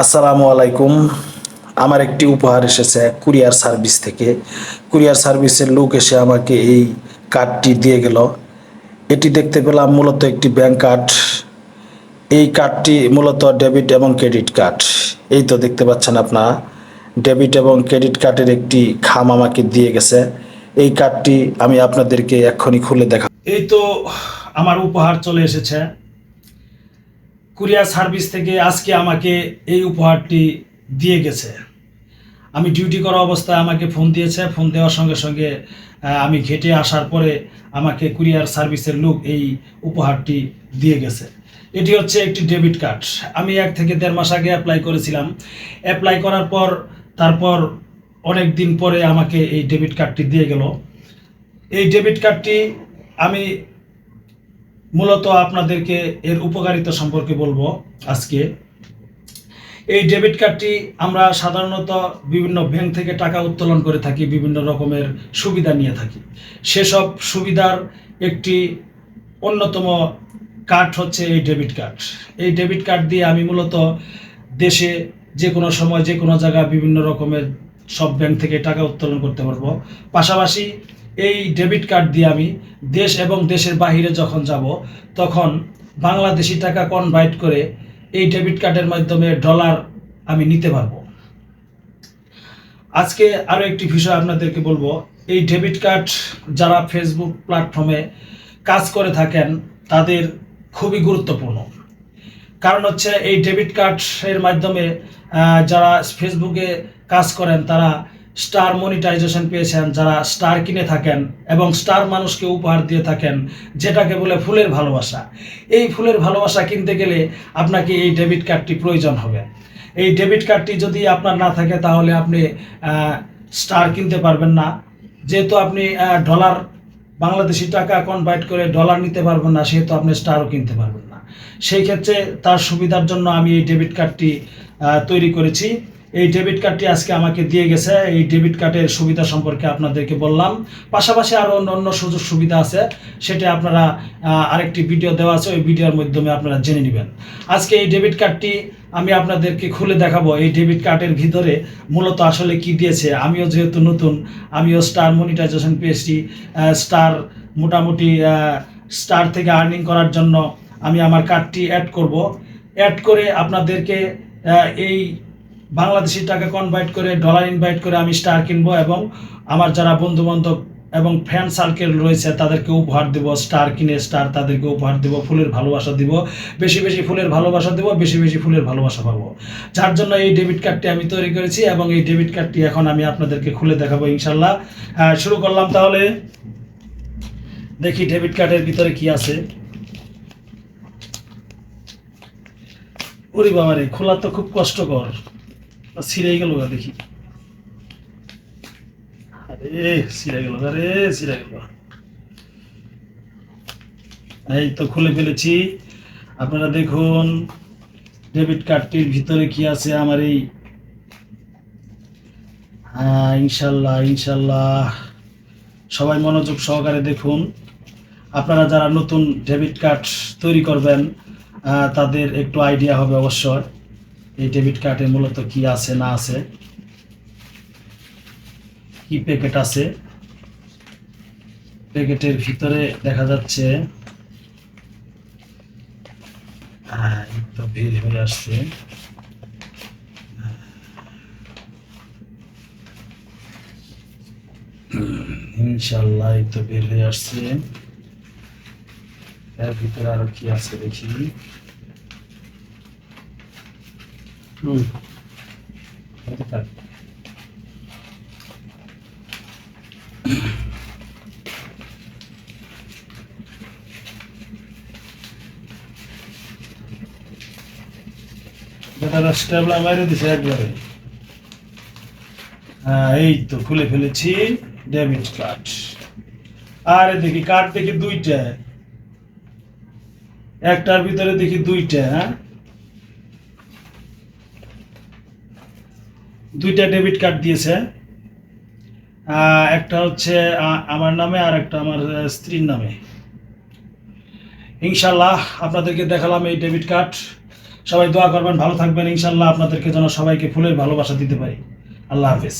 আসসালামু আলাইকুম। আমার একটি উপহার এসেছে কুরিয়ার সার্ভিস থেকে। কুরিয়ার সার্ভিসের লোক এসে আমাকে এই কার্ডটি দিয়ে গেল। এটি দেখতে পেলাম মূলত একটি ব্যাংক কার্ড। এই কার্ডটি মূলত ডেবিট এবং ক্রেডিট কার্ড। এই তো দেখতে পাচ্ছেন আপনারা, ডেবিট এবং ক্রেডিট কার্ডের একটি খাম আমাকে দিয়ে গেছে। এই কার্ডটি আমি আপনাদেরকে এক্ষুনি খুলে দেখা এই তো আমার উপহার চলে এসেছে। কুরিয়ার সার্ভিস থেকে আজকে আমাকে এই উপহারটি দিয়ে গেছে। আমি ডিউটি করা অবস্থায় আমাকে ফোন দিয়েছে। ফোন দেওয়ার সঙ্গে সঙ্গে আমি ঘেটে আসার পরে আমাকে কুরিয়ার সার্ভিসের লোক এই উপহারটি দিয়ে গেছে। এটি হচ্ছে একটি ডেবিট কার্ড আমি এক থেকে দেড় মাস আগে অ্যাপ্লাই করেছিলাম। অ্যাপ্লাই করার পর, তারপর অনেক দিন পরে আমাকে এই ডেবিট কার্ডটি দিয়ে গেল। এই ডেবিট কার্ডটি আমি মূলত আপনাদেরকে এর উপকারিতা সম্পর্কে বলব আজকে। এই ডেবিট কার্ডটি আমরা সাধারণত বিভিন্ন ব্যাংক থেকে টাকা উত্তোলন করে থাকি, বিভিন্ন রকমের সুবিধা নিয়ে থাকি। সেসব সুবিধার একটি অন্যতম কার্ড হচ্ছে এই ডেবিট কার্ড। এই ডেবিট কার্ড দিয়ে আমি মূলত দেশে যে কোনো সময়, যে কোনো জায়গায় বিভিন্ন রকমের সব ব্যাংক থেকে টাকা উত্তোলন করতে পারব। পাশাপাশি এই ডেবিট কার্ড দিয়ে আমি দেশ এবং দেশের বাহিরে যখন যাব, তখন বাংলাদেশি টাকা কনভার্ট করে এই ডেবিট কার্ডের মাধ্যমে ডলার আমি নিতে পারব। আজকে আরও একটি বিষয় আপনাদেরকে বলব। এই ডেবিট কার্ড যারা ফেসবুক প্ল্যাটফর্মে কাজ করে থাকেন, তাদের খুবই গুরুত্বপূর্ণ। কারণ হচ্ছে এই ডেবিট কার্ডের মাধ্যমে যারা ফেসবুকে কাজ করেন, তারা স্টার মনিটাইজেশন পেয়েছেন, যারা স্টার কিনে থাকেন এবং স্টার মানুষকে উপহার দিয়ে থাকেন, যেটাকে বলে ফুলের ভালোবাসা। এই ফুলের ভালোবাসা কিনতে গেলে আপনাকে এই ডেবিট কার্ডটি প্রয়োজন হবে। এই ডেবিট কার্ডটি যদি আপনার না থাকে, তাহলে আপনি স্টার কিনতে পারবেন না। যেহেতু আপনি ডলার, বাংলাদেশি টাকা কনভার্ট করে ডলার নিতে পারবেন না, সেহেতু আপনি স্টারও কিনতে পারবেন না। সেই ক্ষেত্রে তার সুবিধার জন্য আমি এই ডেবিট কার্ডটি তৈরি করেছি। এই ডেবিট কার্ডটি আজকে আমাকে দিয়ে গেছে। এই ডেবিট কার্ডের সুবিধা সম্পর্কে আপনাদেরকে বললাম। পাশাপাশি আরও অন্য অন্য সুযোগ সুবিধা আছে, সেটা আপনারা আরেকটি ভিডিও দেওয়া আছে, ওই ভিডিওর মাধ্যমে আপনারা জেনে নেবেন। আজকে এই ডেবিট কার্ডটি আমি আপনাদেরকে খুলে দেখাবো। এই ডেবিট কার্ডের ভিতরে মূলত আসলে কি দিয়েছে? আমিও যেহেতু নতুন, আমিও স্টার মনিটাইজেশন পেয়েছি স্টার মোটামুটি স্টার থেকে আর্নিং করার জন্য আমি আমার কার্ডটি অ্যাড করব। অ্যাড করে আপনাদেরকে এই বাংলাদেশি টাকা কনভার্ট করে ডলার ইনভাইট করে আমি স্টার কিনবো এবং আমার যারা বন্ধু বান্ধব এবং ফ্যান সার্কেল রয়েছে তাদেরকে উপহার দেব স্টার কিনে স্টার তাদেরকে উপহার দেব ফুলের ভালোবাসা দিব বেশি বেশি ফুলের ভালোবাসা দেব বেশি বেশি ফুলের ভালোবাসা পাবো। যার জন্য এই ডেবিট কার্ডটি আমি তৈরি করেছি এবং এই ডেবিট কার্ডটি এখন আমি আপনাদেরকে খুলে দেখাবো ইনশাল্লাহ আহ, শুরু করলাম তাহলে। দেখি ডেবিট কার্ডের ভিতরে কি আছে। ওরে বাবা রে খোলা তো খুব কষ্টকর। ছিঁড়ে গেল দেখি। আরে, ছিঁড়ে গেল আরে ছিঁড়ে এই তো খুলে ফেলেছি। আপনারা দেখুন ডেবিট কার্ডটির ভিতরে কি আছে আমার এই হ্যাঁ ইনশাল্লাহ ইনশাল্লাহ। সবাই মনোযোগ সহকারে দেখুন। আপনারা যারা নতুন ডেবিট কার্ড তৈরি করবেন তাদের একটু আইডিয়া হবে অবশ্যই। এই ডেবিট কার্ডে মূলত কি আছে, না আছে? কি প্যাকেট আছে? প্যাকেটের ভিতরে দেখা যাচ্ছে তো ভিড় হয়ে আসছে। ইনশাল্লাহ এই তো বের হয়ে আসছে। এর ভিতরে আরও কি আছে দেখি? একবারে। হ্যাঁ এই তো খুলে ফেলেছি ডেবিট কার্ড আরে দেখি কার্ড দেখি দুইটা। একটার ভিতরে দেখি দুইটা হ্যাঁ? দুইটা ডেবিট কার্ড দিয়েছে। একটা হচ্ছে আমার নামে আর একটা আমার স্ত্রীর নামে। ইনশাল্লাহ আপনাদেরকে দেখালাম এই ডেবিট কার্ড সবাই দোয়া করবেন, ভালো থাকবেন। ইনশাল্লাহ আপনাদেরকে যেন সবাইকে ফুলের ভালোবাসা দিতে পারি। আল্লাহ হাফিজ।